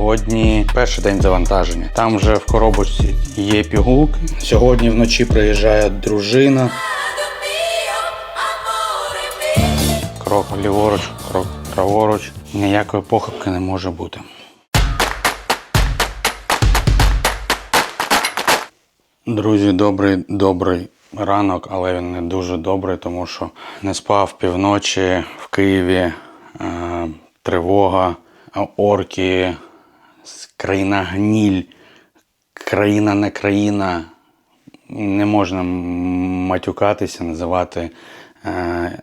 Сьогодні перший день завантаження. Там вже в коробочці є пігулки. Сьогодні вночі приїжджає дружина. Крок ліворуч, крок праворуч. Ніякої похибки не може бути. Друзі, добрий добрий ранок, але він не дуже добрий, тому що не спав півночі в Києві. Е, тривога, орки, країна гніль, країна не країна. Не можна матюкатися, називати е,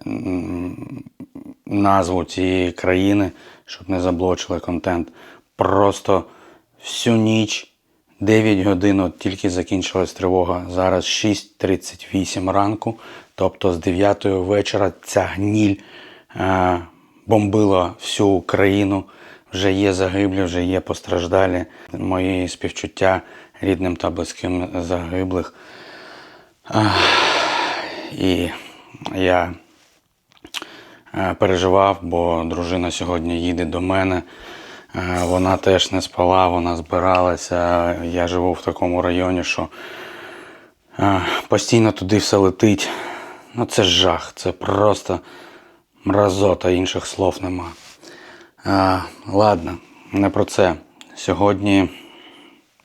назву цієї країни, щоб не заблочили контент. Просто всю ніч 9 годин от тільки закінчилась тривога. Зараз 6.38 ранку. Тобто з 9 вечора ця гніль е, бомбила всю Україну. Вже є загиблі, вже є постраждалі. Мої співчуття рідним та близьким загиблих. І я е, переживав, бо дружина сьогодні їде до мене. Е, Вона теж не спала, вона збиралася. Я живу в такому районі, що е, постійно туди все летить. Ну це жах, це просто мразота, інших слов нема. Е, Ладно, не про це. Сьогодні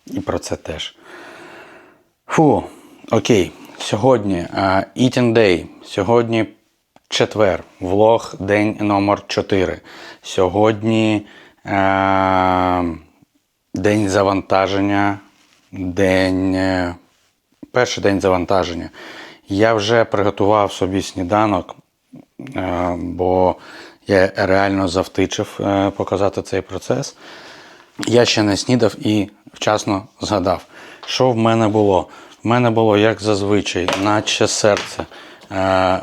і про це теж. Фу, окей. Сьогодні е, Eating Day. Сьогодні четвер. Влог день номер 4. Сьогодні е, день завантаження. День. е, перший день завантаження. Я вже приготував собі сніданок, е, бо я реально завтичив е, показати цей процес. Я ще не снідав і вчасно згадав, що в мене було. В мене було, як зазвичай, наче серце е,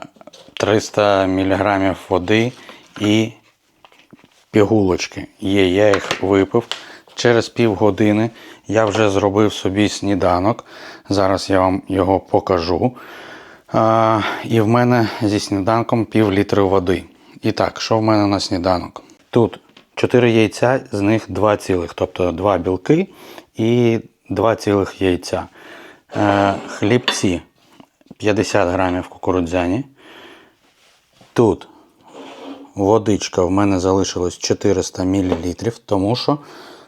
300 мг води і пігулочки. Є, я їх випив. Через півгодини я вже зробив собі сніданок. Зараз я вам його покажу. І в мене зі сніданком пів літри води. І так, що в мене на сніданок? Тут 4 яйця, з них 2 цілих, тобто 2 білки і 2 цілих яйця. Е, хлібці 50 грамів кукурудзяні. Тут водичка в мене залишилось 400 мл, тому що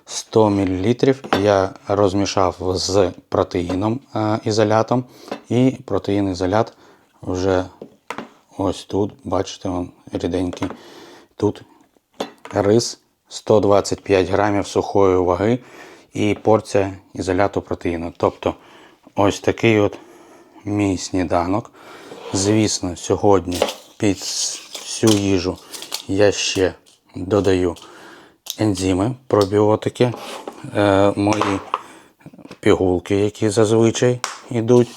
100 мл я розмішав з протеїном е, ізолятом. І протеїн ізолят вже ось тут, бачите, він ріденький. Тут рис 125 грамів сухої ваги і порція ізоляту протеїну. Тобто ось такий от мій сніданок. Звісно, сьогодні під всю їжу я ще додаю ензими, пробіотики, е, мої пігулки, які зазвичай йдуть.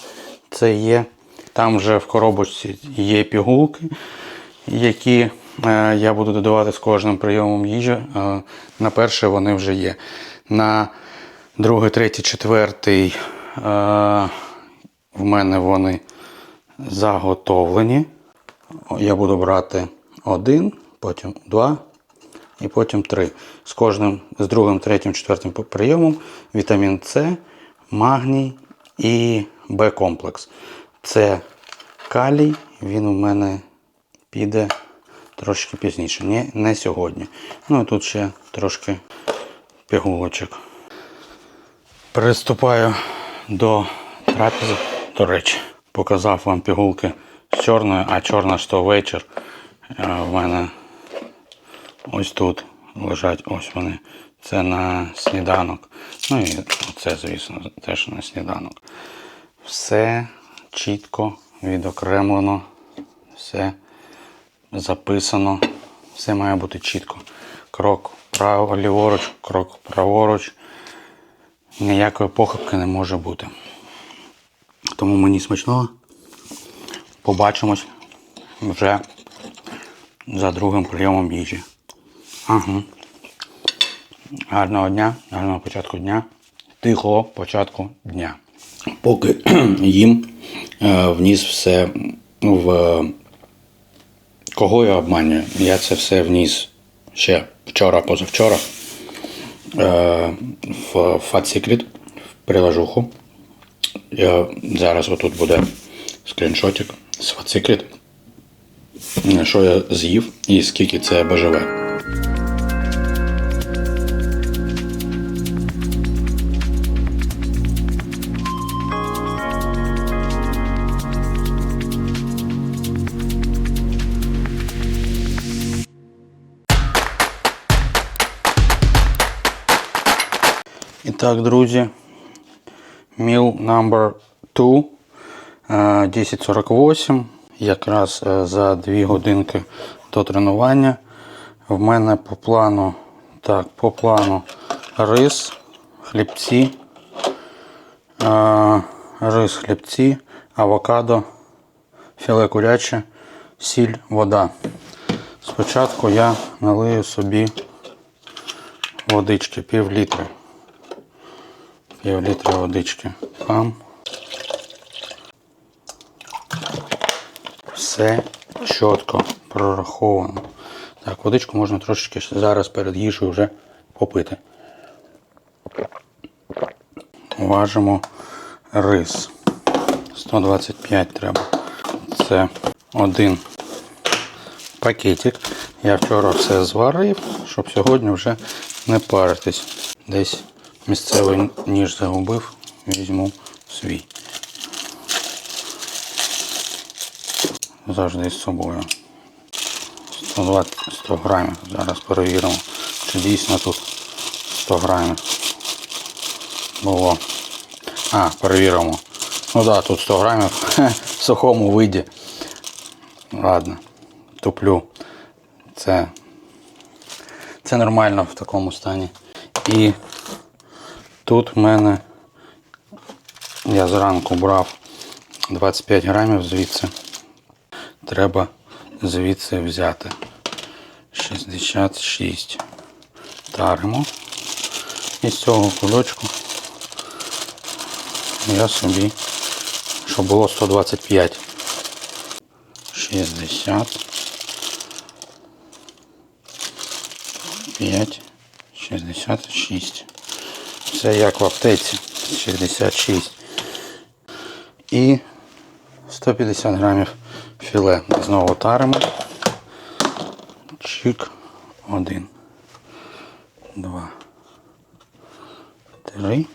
Це є. Там вже в коробочці є пігулки, які е, я буду додавати з кожним прийомом їжі. Е, на перше вони вже є. На другий, третій, четвертий е, в мене вони заготовлені. Я буду брати один, потім два і потім три. З кожним, з другим, третім, четвертим прийомом вітамін С, магній і Б-комплекс. Це калій, він у мене піде трошки пізніше. Ні, не сьогодні. Ну і тут ще трошки пігулочок. Приступаю до трапези. До речі, показав вам пігулки з чорною, а чорна ж то вечір. Е, В мене ось тут лежать ось вони. Це на сніданок. Ну і це, звісно, теж на сніданок. Все чітко відокремлено, все записано, все має бути чітко. Крок право, ліворуч, крок праворуч. Ніякої похибки не може бути. Тому мені смачного. Побачимось вже за другим прийомом їжі. Ага. Гарного дня, гарного початку дня, тихого початку дня. Поки їм вніс все в. Кого я обманюю? Я це все вніс ще вчора, позавчора. е, в Fat Secret, в приложуху. Я, зараз отут буде скріншотик з Fat Secret. е, Що я з'їв і скільки це БЖВ. Так, друзі, meal number 2, е, 10.48. Якраз за 2 годинки до тренування. В мене по плану, так, по плану рис, хлібці, е, рис, хлібці, авокадо, філе куряче, сіль, вода. Спочатку я налию собі водички, пів літри. Пів літра водички. Пам. Все чітко прораховано. Так, водичку можна трошечки зараз перед їжею вже попити. Важимо рис. 125 треба. Це один пакетик. Я вчора все зварив, щоб сьогодні вже не паритись. Десь місцевий ніж загубив, візьму свій. Завжди з собою. 120 100 грамів. Зараз перевіримо, чи дійсно тут 100 грамів було. А, перевіримо. Ну так, да, тут 100 грамів в сухому виді. Ладно, туплю. Це, це нормально в такому стані. І тут в мене я зранку брав 25 грамів звідси. Треба звідси взяти 66. Таримо. І з цього кульочку я собі, щоб було 125. 60. 5, 66. Це як в аптеці. 66. І 150 грамів філе. Знову таримо. Чик. Один. Два. Три.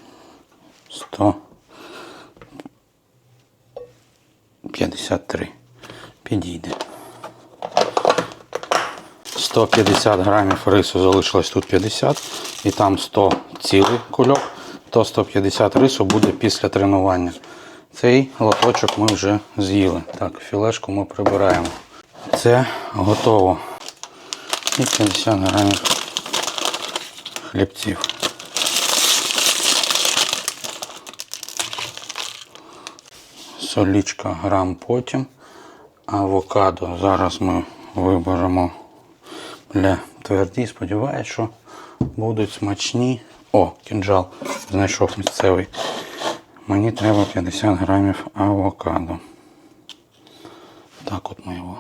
Сто. 53. Підійде. 150 грамів рису залишилось тут 50 і там 100 цілий кульок, то 150 рису буде після тренування. Цей лоточок ми вже з'їли. Так, філешку ми прибираємо. Це готово. І 50 грамів хлібців. Солічка грам потім. Авокадо. Зараз ми виберемо для тверді. Сподіваюсь, що будуть смачні. О, кінжал знайшов місцевий. Мені треба 50 грамів авокадо. Так от ми його.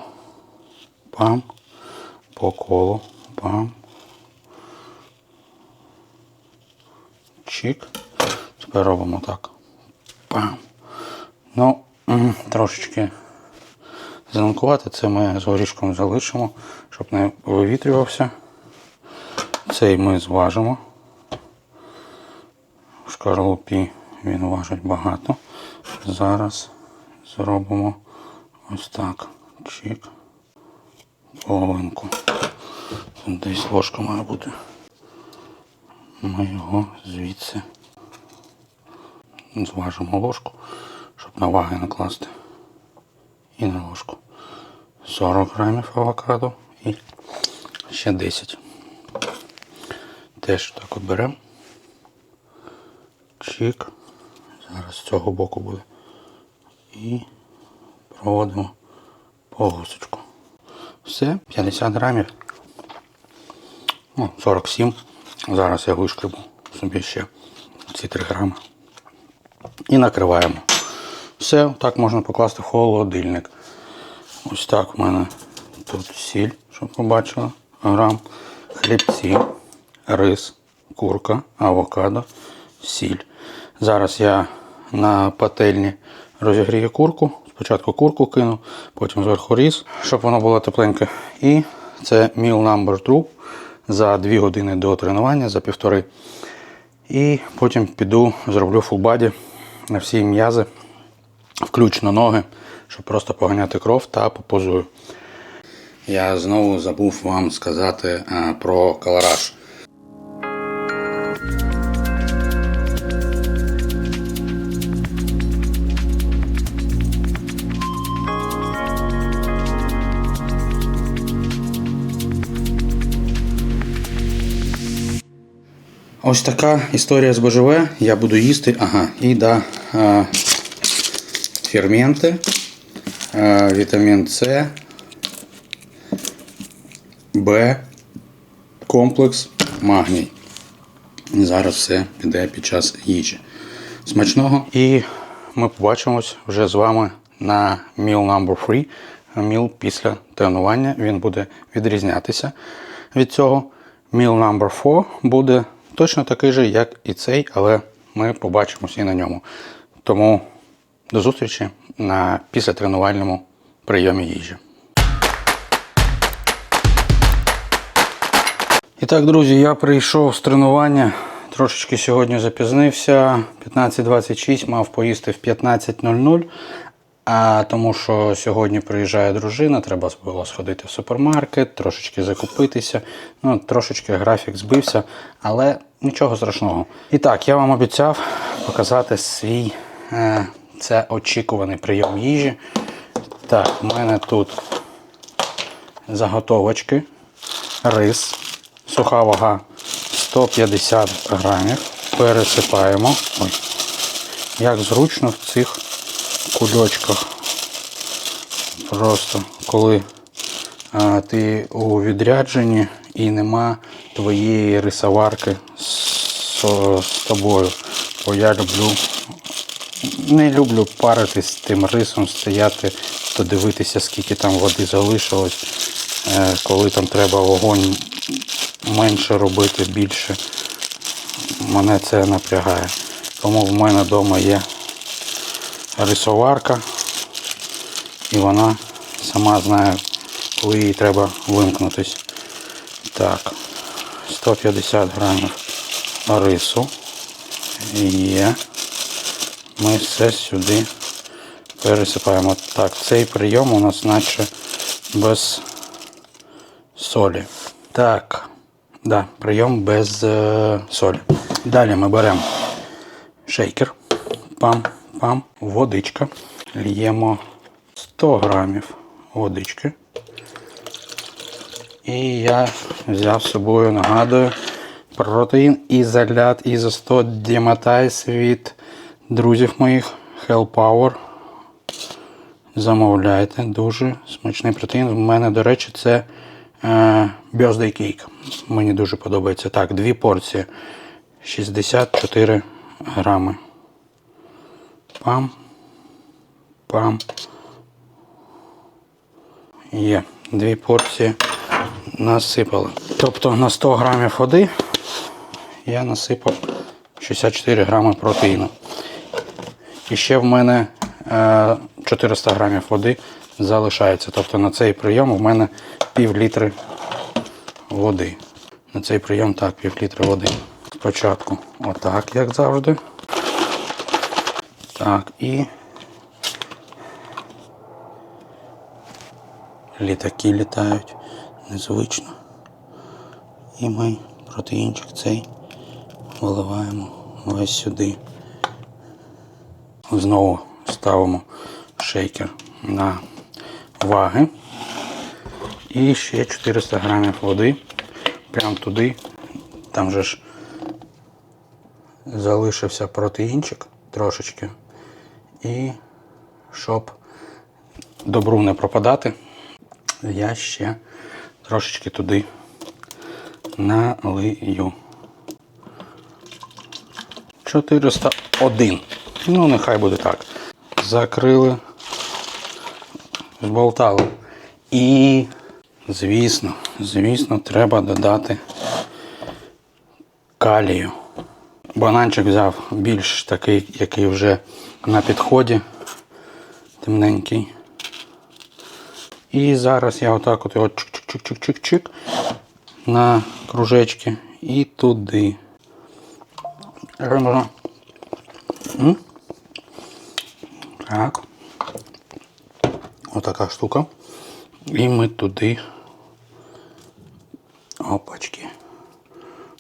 Пам. По колу. Пам. Чик. Тепер робимо так. Пам. Ну, трошечки зеленкувати. Це ми з горішком залишимо, щоб не вивітрювався. Цей ми зважимо. В шкарлупі він важить багато. Зараз зробимо ось так. Чик. Половинку. Десь ложка має бути. Ми його звідси зважимо ложку, щоб на ваги накласти. І на ложку. 40 грамів авокадо і ще 10. Теж так от беремо. Чик. Зараз з цього боку буде. І проводимо по гусочку. Все, 50 грамів. Ну, 47. Зараз я вишкребу собі ще ці 3 грами. І накриваємо. Все, так можна покласти в холодильник. Ось так в мене тут сіль, щоб побачили. Грам, хлібці, рис, курка, авокадо, сіль. Зараз я на пательні розігрію курку. Спочатку курку кину, потім зверху різ, щоб воно було тепленьке. І це meal number 2 за 2 години до тренування, за півтори. І потім піду, зроблю фулбаді на всі м'язи, включно ноги, щоб просто поганяти кров та попозую. Я знову забув вам сказати е, про колораж. Ось така історія з БЖВ. Я буду їсти. Ага, і да, ферменти, вітамін С, Б, комплекс, магній. І зараз все піде під час їжі. Смачного. І ми побачимось вже з вами на Meal Number 3. Міл після тренування. Він буде відрізнятися від цього. Meal Number 4 буде точно такий же, як і цей, але ми побачимось і на ньому. Тому до зустрічі на післятренувальному прийомі їжі. І так, друзі, я прийшов з тренування. Трошечки сьогодні запізнився. 15.26 мав поїсти в 15.00. А тому що сьогодні приїжджає дружина, треба було сходити в супермаркет, трошечки закупитися. Ну, трошечки графік збився, але нічого страшного. І так, я вам обіцяв показати свій е, це очікуваний прийом їжі. Так, у мене тут заготовочки, рис, суха вага 150 грамів. Пересипаємо. Ой, як зручно в цих кульочках. Просто коли а, ти у відрядженні і нема твоєї рисоварки з, з тобою. Бо я люблю, не люблю паритись з тим рисом, стояти, то дивитися, скільки там води залишилось, е, коли там треба вогонь менше робити, більше. Мене це напрягає. Тому в мене вдома є рисоварка, і вона сама знає, коли їй треба вимкнутись. Так, 150 грамів рису є. Ми все сюди пересипаємо. Так, цей прийом у нас наче без солі. Так, да, прийом без е, солі. Далі ми беремо шейкер. Пам, пам, водичка. Л'ємо 100 грамів водички. І я взяв з собою, нагадую, протеїн ізолят ізо 100 Діматайс від друзів моїх Hell Power. Замовляйте, дуже смачний протеїн. У мене, до речі, це е, Birthday Cake. Мені дуже подобається. Так, дві порції. 64 грами. Пам. Пам. Є. Дві порції насипали. Тобто на 100 грамів води я насипав 64 грами протеїну. І ще в мене е, 400 грамів води залишається. Тобто на цей прийом у мене пів літри води. На цей прийом так, пів літри води. Спочатку отак, як завжди. Так, і літаки літають незвично. І ми протеїнчик цей виливаємо ось сюди. Знову ставимо шейкер на ваги. І ще 400 грамів води. Прямо туди. Там же ж залишився протеїнчик трошечки. І щоб добру не пропадати, я ще трошечки туди налию. 401. Ну, нехай буде так. Закрили, зболтали. І, звісно, звісно, треба додати калію. Бананчик взяв більш такий, який вже на підході, темненький. І зараз я отак от його чик-чик-чик-чик-чик на кружечки і туди. М? Так. Отака штука. І ми туди. Опачки.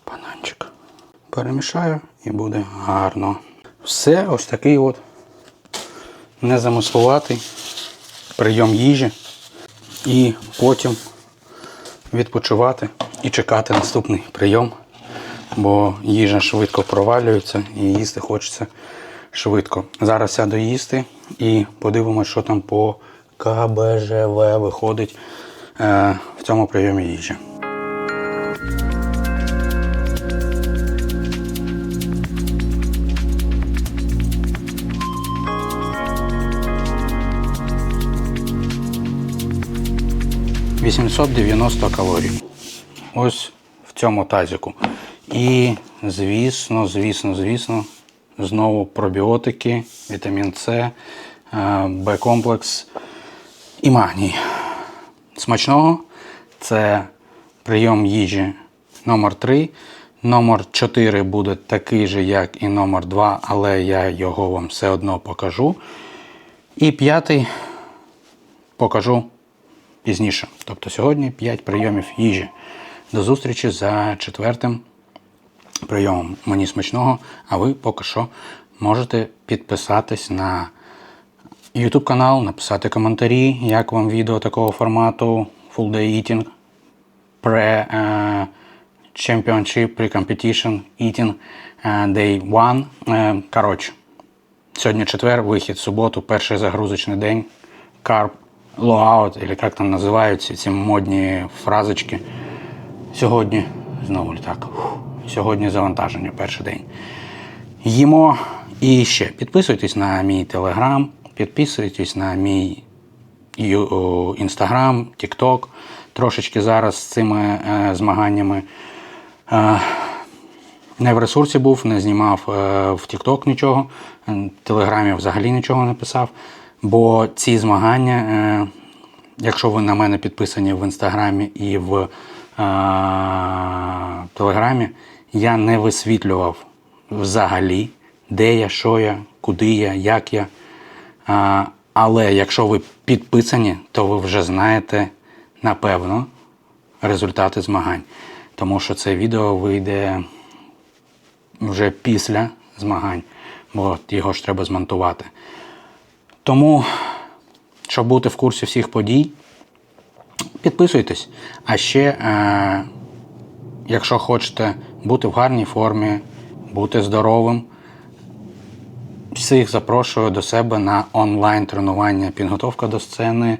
Бананчик. Перемішаю і буде гарно. Все ось такий от незамисловатий прийом їжі. І потім відпочивати і чекати наступний прийом, бо їжа швидко провалюється і їсти хочеться швидко. Зараз сяду їсти і подивимося, що там по КБЖВ виходить е, в цьому прийомі їжі. – 890 калорій. Ось в цьому тазіку. І, звісно, звісно, звісно, знову пробіотики, вітамін С, е, Б-комплекс і магній. Смачного це прийом їжі номер 3 Номер 4 буде такий же, як і номер 2, але я його вам все одно покажу. І п'ятий покажу пізніше. Тобто сьогодні 5 прийомів їжі. До зустрічі за четвертим прийомом. Мені смачного, а ви поки що можете підписатись на YouTube канал, написати коментарі, як вам відео такого формату Full Day Eating, Pre е, Pre-Competition Eating е, Day 1. Е, Коротше, сьогодні четвер, вихід, суботу, перший загрузочний день, Carb Logout, або як там називаються ці модні фразочки. Сьогодні знову літак. Сьогодні завантаження, перший день. Їмо і ще підписуйтесь на мій телеграм, підписуйтесь на мій інстаграм, тікток. Трошечки зараз з цими е, змаганнями е, не в ресурсі був, не знімав е, в тікток нічого, в телеграмі взагалі нічого не писав. Бо ці змагання, е, якщо ви на мене підписані в інстаграмі і в е, телеграмі, я не висвітлював взагалі, де я, що я, куди я, як я. Але якщо ви підписані, то ви вже знаєте, напевно, результати змагань. Тому що це відео вийде вже після змагань, бо його ж треба змонтувати. Тому, щоб бути в курсі всіх подій, підписуйтесь. А ще, е, якщо хочете бути в гарній формі, бути здоровим, всіх запрошую до себе на онлайн-тренування, підготовка до сцени,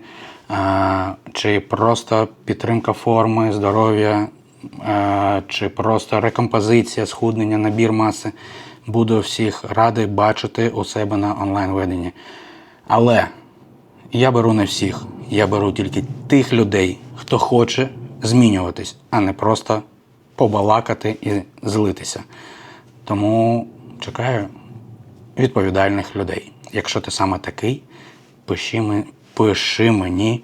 е, чи просто підтримка форми, здоров'я, е, чи просто рекомпозиція, схуднення, набір маси. Буду всіх радий бачити у себе на онлайн-веденні. Але я беру не всіх, я беру тільки тих людей, хто хоче змінюватись, а не просто побалакати і злитися. Тому чекаю відповідальних людей. Якщо ти саме такий, пиши, ми- пиши мені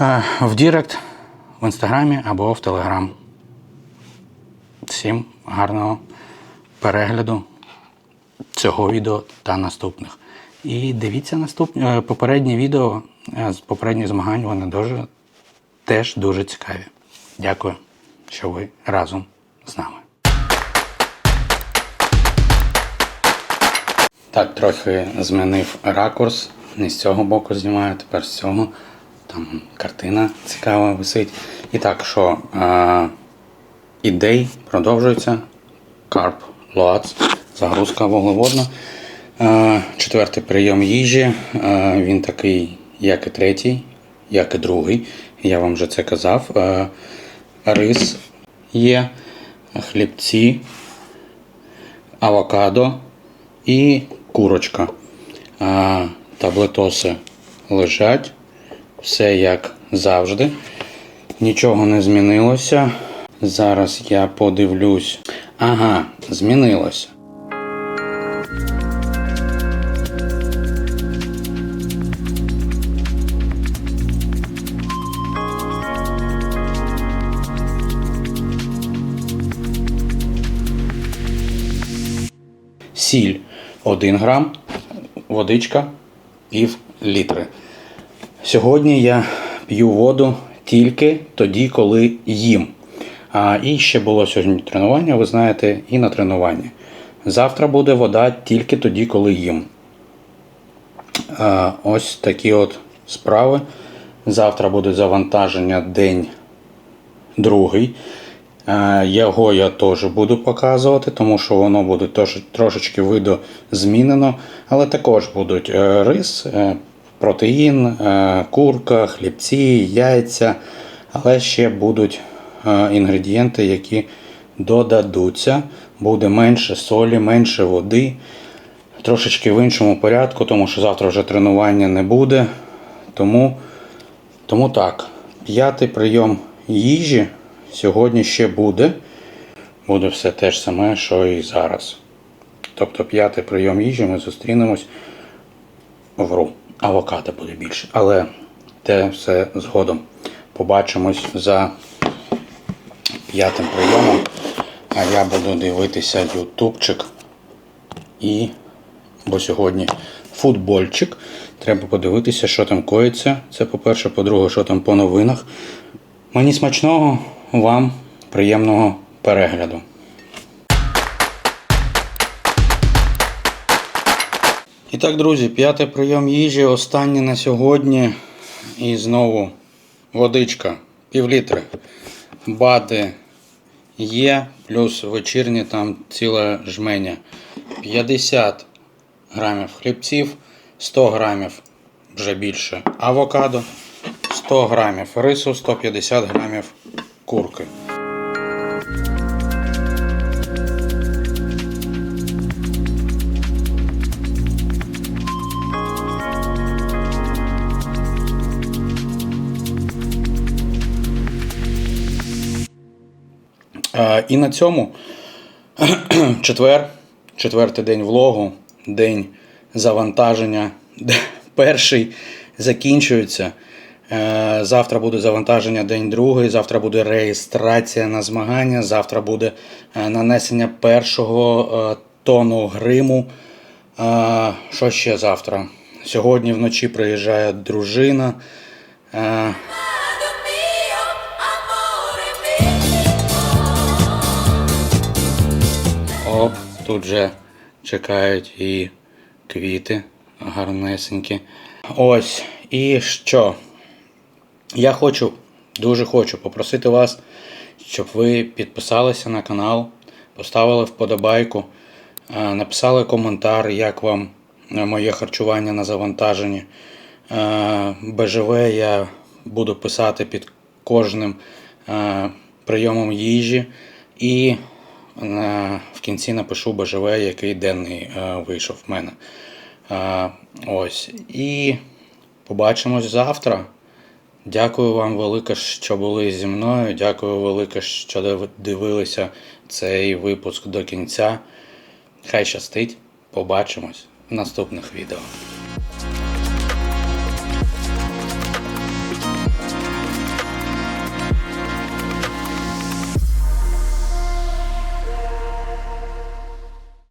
е, в Дірект, в інстаграмі або в Телеграм. Всім гарного перегляду цього відео та наступних. І дивіться наступні е, попередні відео е, з попередніх змагань, вони дуже, теж дуже цікаві. Дякую, що ви разом з нами. Так, трохи змінив ракурс. Не з цього боку знімаю, тепер з цього. Там картина цікава висить. І так, що е, ідей продовжується. Карп Лоац, загрузка вуглеводна. Четвертий прийом їжі. Він такий, як і третій, як і другий. Я вам вже це казав. Рис є, хлібці, авокадо і курочка. Таблетоси лежать. Все як завжди. Нічого не змінилося. Зараз я подивлюсь. Ага, змінилося. Сіль 1 грам, водичка пів літри. Сьогодні я п'ю воду тільки тоді, коли їм. А, і ще було сьогодні тренування, ви знаєте, і на тренуванні. Завтра буде вода тільки тоді, коли їм. А, ось такі от справи. Завтра буде завантаження день другий. Е, Його я теж буду показувати, тому що воно буде трошечки видозмінено, але також будуть е, рис, е, протеїн, курка, хлібці, яйця, але ще будуть інгредієнти, які додадуться. Буде менше солі, менше води, трошечки в іншому порядку, тому що завтра вже тренування не буде. Тому тому так, п'ятий прийом їжі сьогодні ще буде. Буде все те ж саме, що і зараз. Тобто п'ятий прийом їжі ми зустрінемось вру. Авокадо буде більше. Але те все згодом. Побачимось за п'ятим прийомом. А я буду дивитися ютубчик і бо сьогодні футбольчик. Треба подивитися, що там коїться. Це по-перше, по-друге, що там по новинах. Мені смачного, вам приємного перегляду. І так, друзі, п'ятий прийом їжі, останній на сьогодні. І знову водичка, півлітри. Бади є, плюс вечірні там ціле жменя. 50 грамів хлібців, 100 грамів вже більше авокадо, 100 грамів рису, 150 грамів курки. Е, І на цьому четвер, четвертий день влогу, день завантаження. Перший закінчується. Е, Завтра буде завантаження день другий, завтра буде реєстрація на змагання, завтра буде е, нанесення першого е, тону гриму. Що ще завтра? Сьогодні вночі приїжджає дружина. Оп, тут же чекають і квіти гарнесенькі. Ось, і що? Я хочу, дуже хочу попросити вас, щоб ви підписалися на канал, поставили вподобайку, е, написали коментар, як вам е, моє харчування на завантаженні. Е, БЖВ я буду писати під кожним прийомом їжі. І в кінці напишу БЖВ, який денний вийшов в мене. Ось. І побачимось завтра. Дякую вам велике, що були зі мною. Дякую велике, що дивилися цей випуск до кінця. Хай щастить. Побачимось в наступних відео.